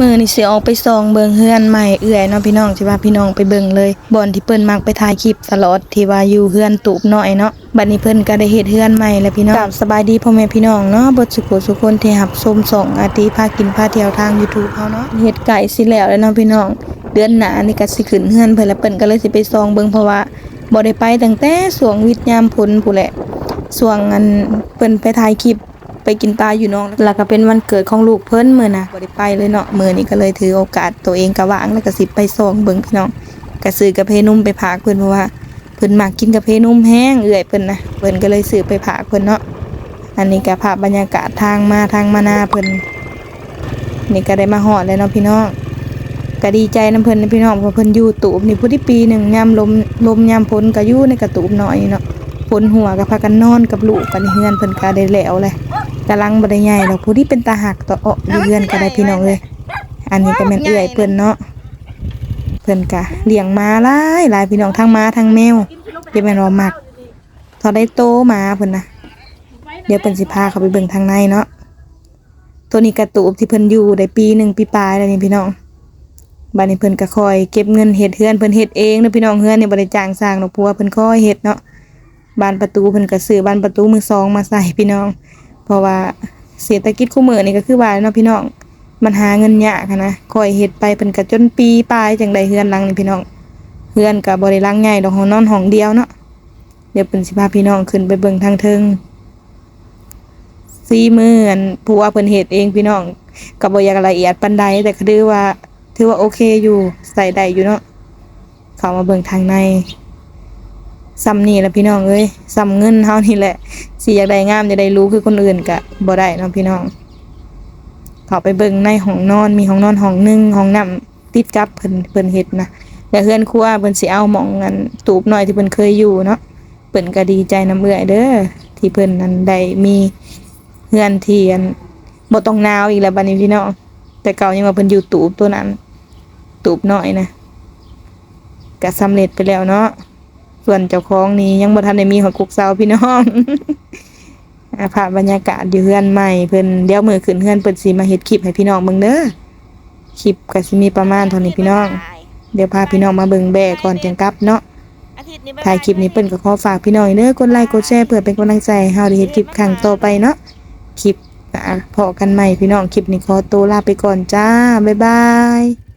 มือนี่สิออกไปส่องเบิงเฮือนใหม่เอื่อยเนาะพี่น้องสิว่าพี่น้องไปเบิงเลยบ่อนที่เพิ่นมักไปถ่ายคลิปตลอดที่ว่าอยู่เฮือนตูบน้อยเนาะบัดนี้เพิ่นก็ได้เฮ็ดเฮือนใหม่แล้วพี่น้องสบายดีพ่อแม่พี่น้องเนาะบ่สุขสุขคนที่รับชมส่องอาทิพากินพาเที่ยวทาง YouTube เฮาเนาะเฮ็ดไก่สิแล้วแล้วเนาะพี่น้อง เดือนหน้านี่ก็สิขึ้นเฮือนเพิ่นแล้วเพิ่นก็เลยสิไปส่องเบิงเพราะว่าบ่ได้ไปตั้งแต่ช่วงวิทยามผลพู้แหละช่วงอันเพิ่นไปถ่ายคลิป ไปกินปลาอยู่น้องแล้วก็เป็นวันเกิดของลูกเพิ่นมือนะบ่ได้ไปเลยเนาะมือนี้ก็เลยถือโอกาสตัวเองก็ว่างแล้วก็สิไปส่องเบิ่งพี่น้องก็ซื้อกาแฟนุ่มไปฝากเพิ่นเพราะว่าเพิ่นมักกินกาแฟนุ่มแห้งเอื้อยเพิ่นนะเพิ่นก็เลยซื้อไปฝากเพิ่นเนาะอันนี้ก็ภาพบรรยากาศทางมาทางมานาเพิ่นนี่ก็ได้มาฮอดแล้วเนาะพี่น้องก็ดีใจนํเพิ่นนะพี่น้องเพราะเพิ่นอยู่ตูบนี่พุทธิปีหนึ่งยามลมลมยามฝนก็อยู่ในกระตูบน้อยเนาะฝนหัวก็พากันนอนกับลูกกันเฮือนเพิ่นก็ได้แล้วเลย กำลังบ่ไดใหญ่ดอกผู้ที่เป็นตาหักต่อเอะอยู่เฮือนก็ได้พี่น้องเลยอันนี้ก็แม่นเอื้อยเพิ่นเนาะเพิ่นก็เลี้ยงม้าหลายหลายพี่น้องทั้งม้าทั้งแมวเดี๋ยวแม่นว่ามักพอได้โตมาเพิ่นนะเดี๋ยวเพิ่นสิพาเขาไปเบิ่งทางในเนาะตัวนี้กระตูบที่เพิ่นอยู่ได้ปีหนึ่งปีปลายแล้วนี่พี่น้องบัดนี้เพิ่นก็คอยเก็บเงินเฮ็ดเฮือนเพิ่นเฮ็ดเองเด้อพี่น้องเฮือนเนี่ยบ่ได้จ้างสร้างดอกเพราะว่าเพิ่นคอยเฮ็ดเนาะบานประตูเพิ่นก็ซื้อบานประตูมือสองมาใส่พี่น้อง เพราะว่าเศรษฐกิจคู่มือนี่ก็คือว่าเนาะพี่น้อง มันหาเงินยากนะคอยเฮ็ดไปเพิ่นก็จนปีปลายจังไดเฮือนลังนี่พี่น้องเฮือนก็บ่ได้ลังใหญ่ดอกห้องนอนห้องเดียวเนาะเดี๋ยวเพิ่นสิพาพี่น้องขึ้นไปเบิ่งทางเทิงซีมืออันผู้ว่าเพิ่นเฮ็ดเองพี่น้องก็บ่อยากละเอียดปานใดแต่ก็ถือว่าถือว่าโอเคอยู่ใส่ได้อยู่เนาะเข้ามาเบิ่งทางใน ซ้ำนี่แหละพี่น้องเอ้ยซ้ำเงินเฮานี่แหละสิอยากได้งามอยากได้รู้คือคนอื่นกะบ่ได้เนาะพี่น้องเขาไปเบิ่งในห้องนอนมีห้องนอนห้องนึงห้องน้ำติดกับเพิ่นเพิ่นเฮ็ดนะแล้วเฮือนครัวเพิ่นสิเอาหมองอันตูบหน้อยที่เพิ่นเคยอยู่เนาะเพิ่นก็ดีใจน้ำเอื้อยเด้อที่เพิ่นนั้นได้มีเฮือนที่อันบ่ต้องนาวอีกแล้วบัดนี้พี่น้องแต่เก่ายังว่าเพิ่นอยู่ตูบตัวนั้น ตูบหน้อยนะก็สำเร็จไปแล้วเนาะ ส่วนเจ้าของนี่ยังบ่ทันได้มีหอกุกเซาพี่น้องภาพบรรยากาศอยู่เฮือนใหม่เพิ่นเดี๋ยวมือขึ้นเฮือนเพิ่นสิมาเฮ็ดคลิปให้พี่น้องเบิ่งเด้อคลิปก็สิมีประมาณเท่านี้พี่น้อง เดี๋ยวพาพี่น้องมาเบิ่งแบะก่อนจังกลับเนาะถ่ายคลิปนี้เปิ้นก็ขอฝากพี่น้องเด้อกดไลค์กดแชร์เพื่อเป็นกำลังใจให้เฮาได้เฮ็ดคลิปครั้งต่อไปเนาะคลิปพอกันใหม่พี่น้องคลิปนี้ขอตัวลาไปก่อนจ้าบ๊ายบาย